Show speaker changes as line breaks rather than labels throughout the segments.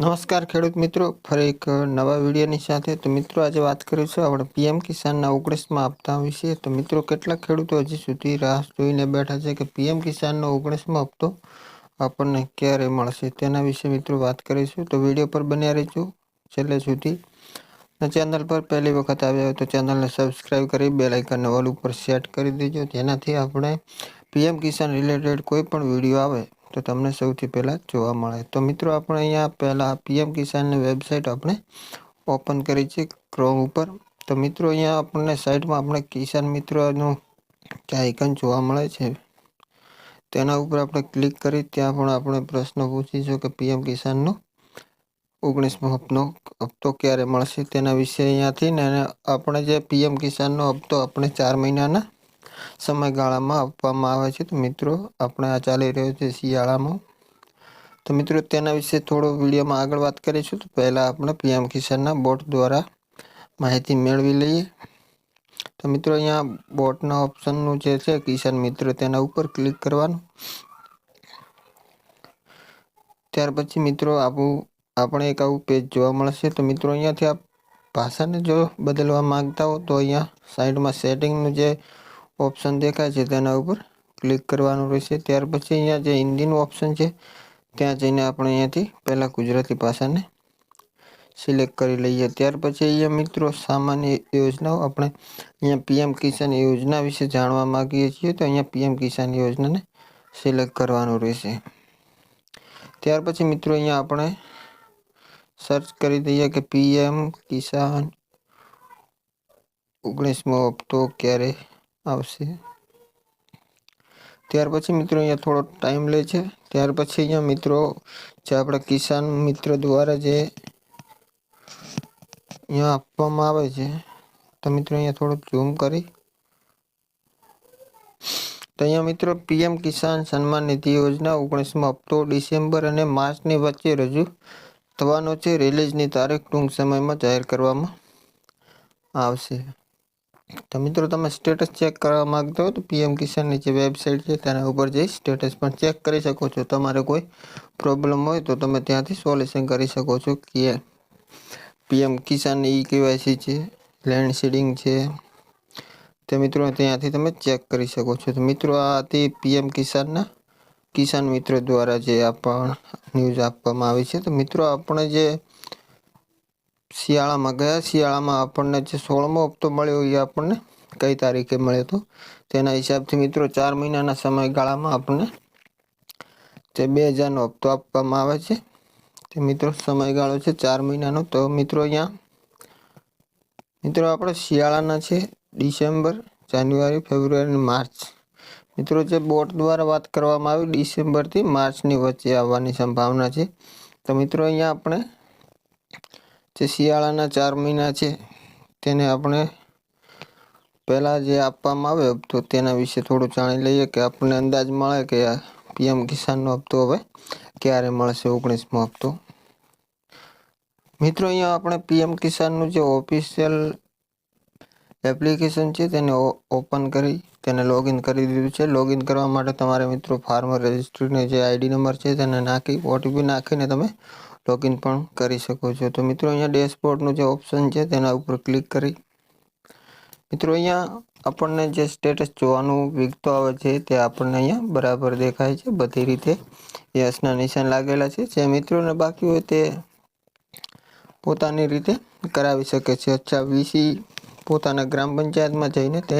નમસ્કાર ખેડૂત મિત્રો, ફરી એક નવા વિડીયોની સાથે. તો મિત્રો, આજે વાત કરીશું આપણે પીએમ કિસાનના ઓગણીસમાં હપ્તા વિશે. તો મિત્રો, કેટલાક ખેડૂતો હજી સુધી રાહ જોઈને બેઠા છે કે પીએમ કિસાનનો ઓગણીસમાં હપ્તો આપણને ક્યારે મળશે? તેના વિશે મિત્રો વાત કરીશું. તો વીડિયો પર બન્યા રહીશું છેલ્લે સુધી. ચેનલ પર પહેલી વખત આવ્યા હોય તો ચેનલને સબસ્ક્રાઈબ કરી બે લાઇકન ઓલ ઉપર સેટ કરી દેજો. જેનાથી આપણે પીએમ કિસાન રિલેટેડ કોઈ પણ વીડિયો આવે તો તમને સૌથી પહેલાં જોવા મળે. તો મિત્રો, આપણે અહીંયા પહેલાં પીએમ કિસાનની વેબસાઇટ આપણે ઓપન કરી છે ક્રોમ ઉપર. તો મિત્રો, અહીંયા આપણને સાઈડમાં આપણે કિસાન મિત્રનું જે આઇકન જોવા મળે છે, તેના ઉપર આપણે ક્લિક કરી ત્યાં પણ આપણે પ્રશ્ન પૂછીશું કે પીએમ કિસાનનો ઓગણીસમો હપ્તો હપ્તો ક્યારે મળશે તેના વિશે અહીંયાથી ને આપણે જે પીએમ કિસાનનો હપ્તો આપણે ચાર મહિનાના સમયગાળામાં આપવામાં આવે છે. તો મિત્રો, આપણે આ ચાલી રહ્યો છે શિયાળામાં. તો મિત્રો, તેના વિશે થોડો વિડીયોમાં આગળ વાત કરીશું. તો પહેલાં આપણે પીએમ કિસાનના બોટ દ્વારા માહિતી મેળવી લઈએ. તો મિત્રો, અહીંયા બોટના ઓપ્શનનું જે છે, કિસાન મિત્ર તેના ઉપર ક્લિક કરવાનું. ત્યાર પછી મિત્રો, આપણું, આપણે એક આવું પેજ જોવા મળશે. તો મિત્રો, અહીંયાથી આપ ભાષાને જો બદલવા માંગતા હો, તો અહીંયા સાઈડમાં સેટિંગનું જે ઓપ્શન દેખાય છે તેના ઉપર. ક્લિક કરવાનું રહેશે. ત્યાર પછી અહીંયા જે હિન્દીનું ઓપ્શન છે, ત્યાં જઈને આપણે અહીંયાથી પહેલાં ગુજરાતી ભાષાને સિલેક્ટ કરી લઈએ. ત્યાર પછી અહીંયા મિત્રો સામાન્ય યોજનાઓ આપણે અહીંયા પીએમ કિસાન યોજના વિશે જાણવા માગીએ છીએ, તો અહીંયા પીએમ કિસાન યોજનાને સિલેક્ટ કરવાનું રહેશે. ત્યાર પછી મિત્રો અહીંયા આપણે સર્ચ કરી દઈએ કે પીએમ કિસાન ઓગણીસમો હપ્તો ક્યારે આવશે. ત્યાર પછી મિત્રો અહીંયા થોડો ટાઈમ લે છે. ત્યાર પછી અહીંયા મિત્રો જે આપણા કિસાન મિત્ર દ્વારા જે અહીંયા આપવામાં આવે છે, તો મિત્રો અહીંયા થોડુંક ઝૂમ કરી. તો અહીંયા મિત્રો પીએમ કિસાન સન્માન નિધિ યોજના ઓગણીસમો હપ્તો ડિસેમ્બર અને માર્ચની વચ્ચે રજૂ થવાનો છે. રિલીઝની તારીખ ટૂંક સમયમાં જાહેર કરવામાં આવશે. તો મિત્રો, તમે સ્ટેટસ ચેક કરવા માંગતો હો તો પીએમ કિસાનની જે વેબસાઇટ છે, તેના ઉપર જઈ સ્ટેટસ પણ ચેક કરી શકો છો. તમારે કોઈ પ્રોબ્લેમ હોય તો તમે ત્યાંથી સોલ્યુશન કરી શકો છો કે પીએમ કિસાનની ઈ કેવાયસી છે લેન્ડ સીડિંગ છે. તે મિત્રો, ત્યાંથી તમે ચેક કરી શકો છો. તો મિત્રો, આ હતી પીએમ કિસાનના કિસાન મિત્રો દ્વારા જે આપણ ન્યૂઝ આપવામાં આવી છે. તો મિત્રો, આપણે જે શિયાળામાં ગયા. શિયાળામાં આપણને જે સોળમો હપ્તો મળ્યો એ આપણને કઈ તારીખે મળ્યો હતો? તેના હિસાબથી મિત્રો ચાર મહિનાના સમયગાળામાં આપણને જે બે હજારનો હપ્તો આપવામાં આવે છે. તે મિત્રો સમયગાળો છે ચાર મહિનાનો. તો મિત્રો અહીંયા, મિત્રો આપણે શિયાળાના છે ડિસેમ્બર, જાન્યુઆરી, ફેબ્રુઆરી અને માર્ચ. મિત્રો જે બોટ દ્વારા વાત કરવામાં આવી ડિસેમ્બરથી માર્ચની વચ્ચે આવવાની સંભાવના છે. તો મિત્રો અહીંયા આપણે જે શિયાળાના ચાર મહિના છે, તેને આપણે પહેલાં જે આપવામાં આવે હપ્તો તેના વિશે થોડું જાણી લઈએ કે આપણને અંદાજ મળે કે પીએમ કિસાનનો હપ્તો હવે ક્યારે મળશે ઓગણીસમો હપ્તો. મિત્રો, અહીંયા આપણે પીએમ કિસાનનું જે ઓફિશિયલ એપ્લિકેશન છે તેને ઓપન કરી, તેને લોગિન કરી દીધું છે. લોગિન કરવા માટે તમારે મિત્રો ફાર્મર રજિસ્ટ્રીનો જે આઈડી નંબર છે તેને નાખી, ઓટીપી નાખીને તમે લોગિન પણ કરી શકો છો. તો મિત્રો અહીંયા ડેશબોર્ડનું જે ઓપ્શન છે તેના ઉપર ક્લિક કરી. મિત્રો અહીંયા આપણને જે સ્ટેટસ જોવાનું વિગતો આવે છે તે આપણને અહીંયા બરાબર દેખાય છે. બધી રીતે યસના નિશાન લાગેલા છે. જે મિત્રોને બાકી હોય તે પોતાની રીતે કરાવી શકે છે. અચ્છા, વીસી પોતાના ગ્રામ પંચાયતમાં જઈને તે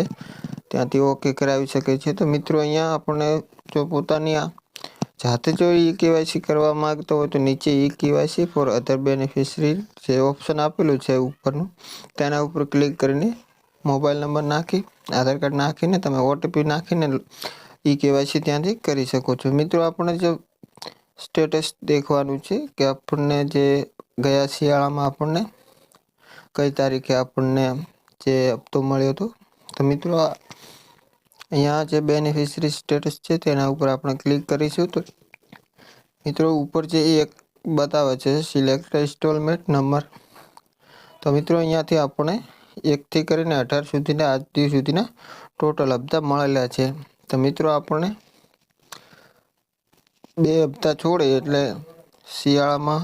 ત્યાંથી ઓકે કરાવી શકે છે. તો મિત્રો અહીંયા આપણને જો પોતાની આ જાતે જો ઈ કેવાયસી કરવા માંગતો હોય તો નીચે E KYC for other beneficiary જે ઓપ્શન આપેલું છે ઉપરનું, તેના ઉપર ક્લિક કરીને મોબાઈલ નંબર નાખી, આધાર કાર્ડ નાખીને તમે ઓટીપી નાખીને ઈ કેવાયસી ત્યાંથી કરી શકો છો. મિત્રો, આપણે જે સ્ટેટસ દેખવાનું છે કે આપણને જે ગયા શિયાળામાં આપણને કઈ તારીખે આપણને જે હપ્તો મળ્યો હતો, તો મિત્રો અહીંયા જે બેનિફિશરી સ્ટેટસ છે તેના ઉપર આપણે ક્લિક કરીશું તો મિત્રો ઉપર જે એક બતાવે છે સિલેક્ટ ઇન્સ્ટોલમેન્ટ નંબર તો મિત્રો અહીંયાથી આપણે એકથી કરીને અઢાર સુધીના આજ દિવસ સુધીના ટોટલ હપ્તા મળેલા છે. તો મિત્રો આપણને બે હપ્તા છોડે એટલે શિયાળામાં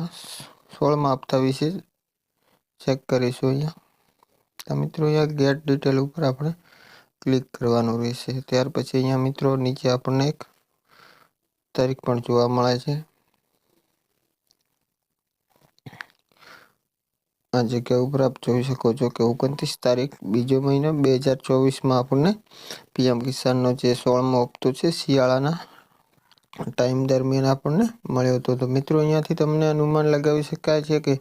સોળમાં હપ્તા વિશે ચેક કરીશું અહીંયા. તો મિત્રો અહીંયા ગેટ ડિટેલ ઉપર આપણે ક્લિક કરવાનું રહેશે. ત્યાર પછી અહીંયા મિત્રો નીચે આપણને એક તારીખ પણ જોવા મળે છે. આ જગ્યા ઉપર આપ જોઈ શકો છો કે ઓગણત્રીસ તારીખ બીજો મહિનો બે હજાર ચોવીસમાં આપણને પીએમ કિસાનનો જે સોળમો હપ્તો છે શિયાળાના ટાઈમ દરમિયાન આપણને મળ્યો હતો. તો મિત્રો અહીંયાથી તમને અનુમાન લગાવી શકાય છે કે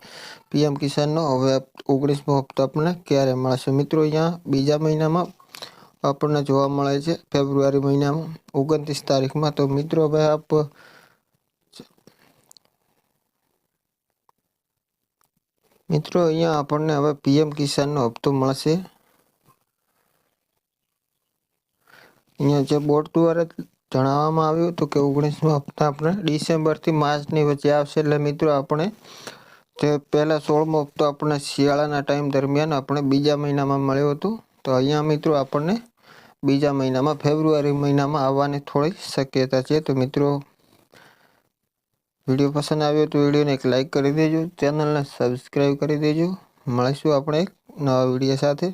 પીએમ કિસાનનો હવે ઓગણીસમો હપ્તો આપણને ક્યારે મળશે? મિત્રો અહીંયા બીજા મહિનામાં આપણને જોવા મળે છે ફેબ્રુઆરી મહિનામાં ઓગણત્રીસ તારીખમાં. તો મિત્રો હવે આપ મિત્રો અહીંયા આપણને હવે પીએમ કિસાનનો હપ્તો મળશે. અહીંયા જે બોર્ડ દ્વારા જણાવવામાં આવ્યું હતું કે ઓગણીસમો હપ્તા આપણે ડિસેમ્બરથી માર્ચની વચ્ચે આવશે. એટલે મિત્રો આપણે જે પહેલાં સોળમો હપ્તો આપણને શિયાળાના ટાઈમ દરમિયાન આપણે બીજા મહિનામાં મળ્યો હતો. તો અહીંયા મિત્રો આપણને બીજા મહિનામાં, ફેબ્રુઆરી મહિનામાં આવવાની થોડી શક્યતા છે. તો મિત્રો, વીડિયો પસંદ આવ્યો તો વિડીયોને એક લાઇક કરી દેજો, ચેનલને સબસ્ક્રાઈબ કરી દેજો. મળીશું આપણે એક નવા વીડિયો સાથે.